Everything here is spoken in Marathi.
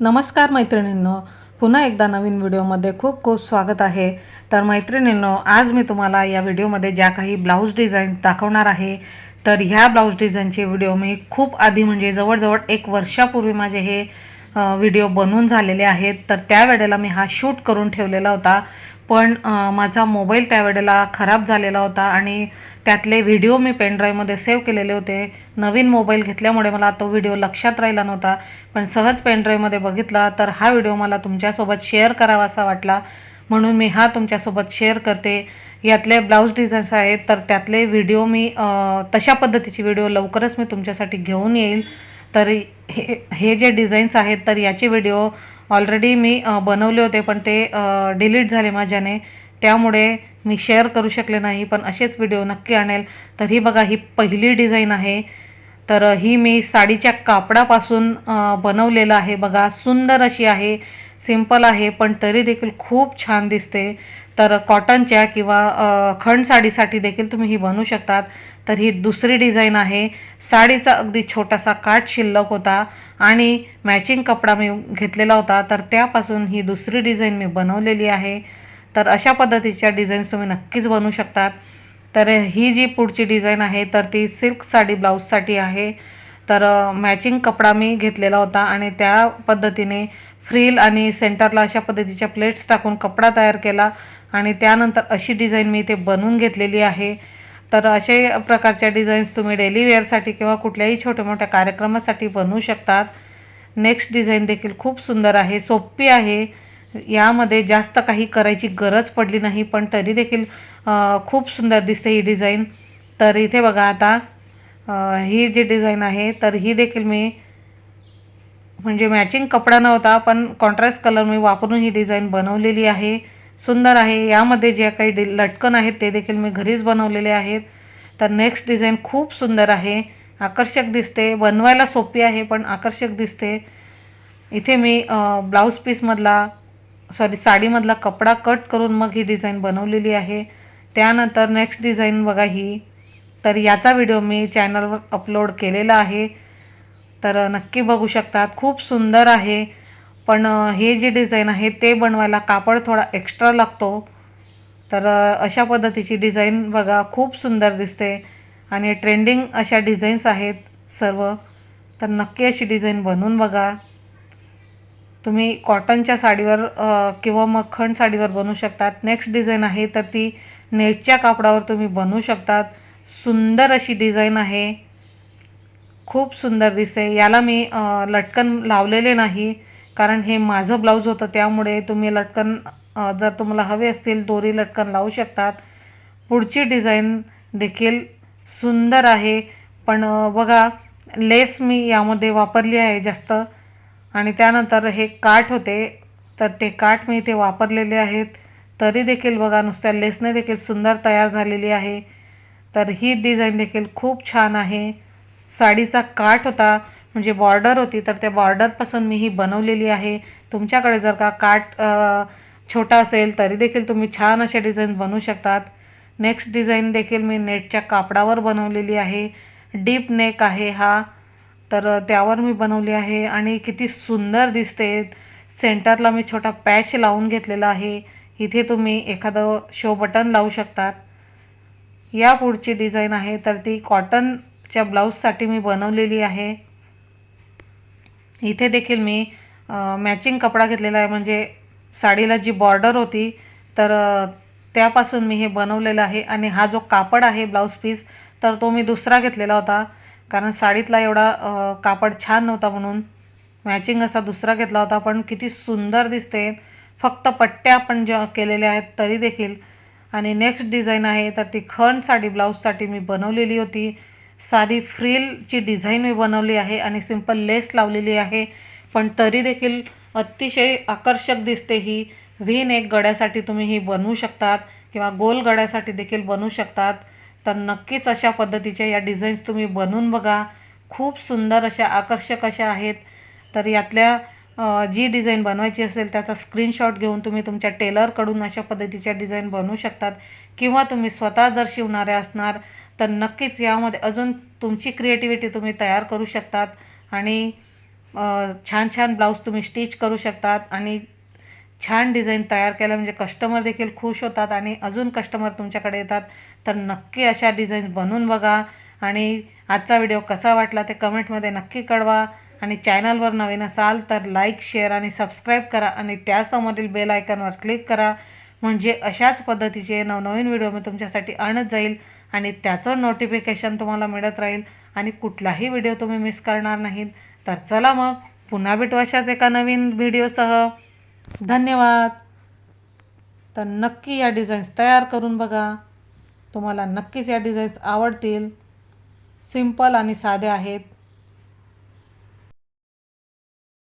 नमस्कार मैत्रिणींनो पुन्हा एकदा नवीन व्हिडिओमध्ये खूप खूप स्वागत आहे. तर मैत्रिणींनो आज मी तुम्हाला या व्हिडिओमध्ये ज्या काही ब्लाऊज डिझाईन दाखवणार आहे तर ह्या ब्लाऊज डिझाईनचे व्हिडिओ मी खूप आधी म्हणजे जवळजवळ एक वर्षापूर्वी माझे हे व्हिडिओ बनवून झालेले आहेत. तर त्यावेळेला मी हा शूट करून ठेवलेला होता. पण माझा मोबाईल त्यावेळेला खराब झालेला होता आणि त्यातले व्हिडिओ मी पेनड्राईव्हमध्ये सेव्ह केलेले होते. नवीन मोबाईल घेतल्यामुळे मला तो व्हिडिओ लक्षात राहिला नव्हता. पण सहज पेनड्राईव्हमध्ये बघितला तर हा व्हिडिओ मला तुमच्यासोबत शेअर करावा असा वाटला. म्हणून मी हा तुमच्यासोबत शेअर करते. यातले ब्लाऊज डिझाईन्स आहेत तर त्यातले व्हिडिओ मी तशा पद्धतीचे व्हिडिओ लवकरच मी तुमच्यासाठी घेऊन येईल. तर हे हे जे डिझाईन्स आहेत तर याचे व्हिडिओ ऑलरेडी मी बनवले होते पण ते डिलीट झाले माझ्याने. त्यामुळे मी शेअर करू शकले नाही पण असेच व्हिडिओ नक्की आणेल. तर ही बघा ही पहिली डिझाईन आहे. तर ही मी साडीच्या कापडापासून बनवलेलं आहे. बघा सुंदर अशी आहे. सिंपल आहे पण तरी देखील खूप छान दिसते. तर कॉटनच्या किंवा खंड खण साडीसाठी देखील तुम्ही ही बनवू शकतात. तर ही दुसरी डिझाईन आहे. साडीचा अगदी छोटासा काठ शिल्लक होता आणि मॅचिंग कपडा मी घेतलेला होता. तर त्यापासून ही दुसरी डिझाईन मी बनवलेली आहे. तर अशा पद्धतीच्या डिझाईन्स तुम्ही नक्कीच बनवू शकतात. तर ही जी पुढची डिझाईन आहे तर ती सिल्क साडी ब्लाऊजसाठी आहे. तर मॅचिंग कपडा मी घेतलेला होता आणि त्या पद्धतीने फ्रील आणि सेंटरला अशा पद्धतीच्या प्लेट्स टाकून कपडा तयार केला आणि त्यानंतर अशी डिझाईन मी इथे बनवून घेतलेली आहे. तर असे प्रकारच्या डिझाईन्स तुम्ही डेली वेअरसाठी किंवा कुठल्याही छोट्या मोठ्या कार्यक्रमासाठी बनवू शकतात. नेक्स्ट डिझाईन देखील खूप सुंदर आहे सोपी आहे. यामध्ये जास्त काही करायची गरज पडली नाही पण तरी देखील खूप सुंदर दिसते ही डिझाईन. तर इथे बघा आता ही जी डिझाईन आहे तर ही देखील मी म्हणजे मॅचिंग कपडा नव्हता पण कॉन्ट्रास्ट कलर मी वापरून ही डिझाईन बनवलेली आहे. सुंदर आहे. यामध्ये जे काही डि लटकन आहेत ते देखील मी घरीच बनवलेले आहेत. तर नेक्स्ट डिझाईन खूप सुंदर आहे. आकर्षक दिसते. बनवायला सोपी आहे पण आकर्षक दिसते. इथे मी ब्लाऊज पीसमधला सॉरी साडीमधला कपडा कट करून मग ही डिझाईन बनवलेली आहे. त्यानंतर नेक्स्ट डिझाईन बघा ही. तर याचा व्हिडिओ मी चॅनलवर अपलोड केलेला आहे. तर नक्की बघू शकतात. खूप सुंदर आहे. पण हे जे डिझाईन आहे ते बनवायला कापड थोडा एक्स्ट्रा लागतो. तर अशा पद्धतीची डिझाईन बघा. खूप सुंदर दिसते. आणि ट्रेंडिंग अशा डिझाईन्स आहेत सर्व. तर नक्की अशी डिझाईन बनवून बघा. तुम्ही कॉटनच्या साडीवर किंवा मग साडीवर बनवू शकतात. नेक्स्ट डिझाईन आहे तर ती नेटच्या कापडावर तुम्ही बनवू शकतात. सुंदर अशी डिझाईन आहे. खूप सुंदर दिसते. याला मी लटकन लावलेले नाही कारण हे माझं ब्लाऊज होतं त्यामुळे तुम्ही लटकन जर तुम्हाला हवे असतील दोरी लटकन लावू शकतात. पुढची डिझाईन देखील सुंदर आहे. पण बघा लेस मी यामध्ये वापरली आहे जास्त. आणि त्यानंतर हे काठ होते तर ते काठ मी इथे वापरलेले आहेत. तरी देखील बघा नुसत्या लेसने देखील सुंदर तयार झालेली आहे. तर ही डिझाईन देखील खूप छान आहे. साडीचा काठ होता म्हणजे बॉर्डर होती तर त्या बॉर्डरपासून मी ही बनवलेली आहे. तुमच्याकडे जर का काठ छोटा असेल तरी देखील तुम्ही छान असे डिझाईन बनवू शकतात. नेक्स्ट डिझाईन देखील मी नेटच्या कापडावर बनवलेली आहे. डीप नेक आहे हा. तर त्यावर मी बनवली आहे आणि किती सुंदर दिसते. सेंटरला मी छोटा पॅच लावून घेतलेला आहे. इथे तुम्ही एखादं शो बटन लावू शकतात. या पुढची डिझाईन आहे तर ती कॉटन च्या ब्लाऊजसाठी मी बनवलेली आहे. इथे देखील मी मॅचिंग कपडा घेतलेला आहे. म्हणजे साडीला जी बॉर्डर होती तर त्यापासून मी हे बनवलेलं आहे. आणि हा जो कापड आहे ब्लाऊज पीस तर तो मी दुसरा घेतलेला होता. कारण साडीतला एवढा कापड छान नव्हता म्हणून मॅचिंग असा दुसरा घेतला होता. पण किती सुंदर दिसते. फक्त पट्ट्या आपण ज्या केलेल्या आहेत तरी देखील. आणि नेक्स्ट डिझाईन आहे तर ती खण साडी ब्लाऊजसाठी मी बनवलेली होती. साधी फ्रिलची डिझाईन मी बनवली आहे आणि सिंपल लेस लावलेली आहे. पण तरी देखील अतिशय आकर्षक दिसते ही. व्ही नेक गड्यासाठी तुम्ही ही बनवू शकतात किंवा गोल गड्यासाठी देखील बनवू शकतात. तर नक्कीच अशा पद्धतीच्या या डिझाईन्स तुम्ही बनवून बघा. खूप सुंदर अशा आकर्षक अशा आहेत. तर यातल्या जी डिझाईन बनवायची असेल त्याचा स्क्रीनशॉट घेऊन तुम्ही तुमच्या टेलरकडून अशा पद्धतीच्या डिझाईन बनवू शकतात. किंवा तुम्ही स्वतः जर शिवणाऱ्या असणार तर नक्कीच यामध्ये अजून तुमची क्रिएटिव्हिटी तुम्ही तयार करू शकतात आणि छान छान ब्लाऊज तुम्ही स्टिच करू शकतात आणि छान डिझाईन तयार केलं म्हणजे कस्टमर देखील खुश होतात आणि अजून कस्टमर तुमच्याकडे येतात. तर नक्की अशा डिझाईन बनवून बघा आणि आजचा व्हिडिओ कसा वाटला ते कमेंटमध्ये नक्की कळवा आणि चॅनलवर नवीन असाल तर लाईक शेअर आणि सबस्क्राईब करा आणि त्यासमोरील बेल आयकॉनवर क्लिक करा. म्हणजे अशाच पद्धतीचे नवनवीन व्हिडिओ मी तुमच्यासाठी आणत जाईल. आणि त्याचं नोटिफिकेशन तुम्हाला मिळत राहील. आणि कुठलाही व्हिडिओ तुम्ही मिस करणार नाहीत. तर चला मग पुन्हा भेटू अशाच एका नवीन व्हिडिओसह धन्यवाद. तर नक्की या डिझाईन्स तयार करून बघा. तुम्हाला नक्कीच या डिझाईन्स आवडतील. सिंपल आणि साधे आहेत.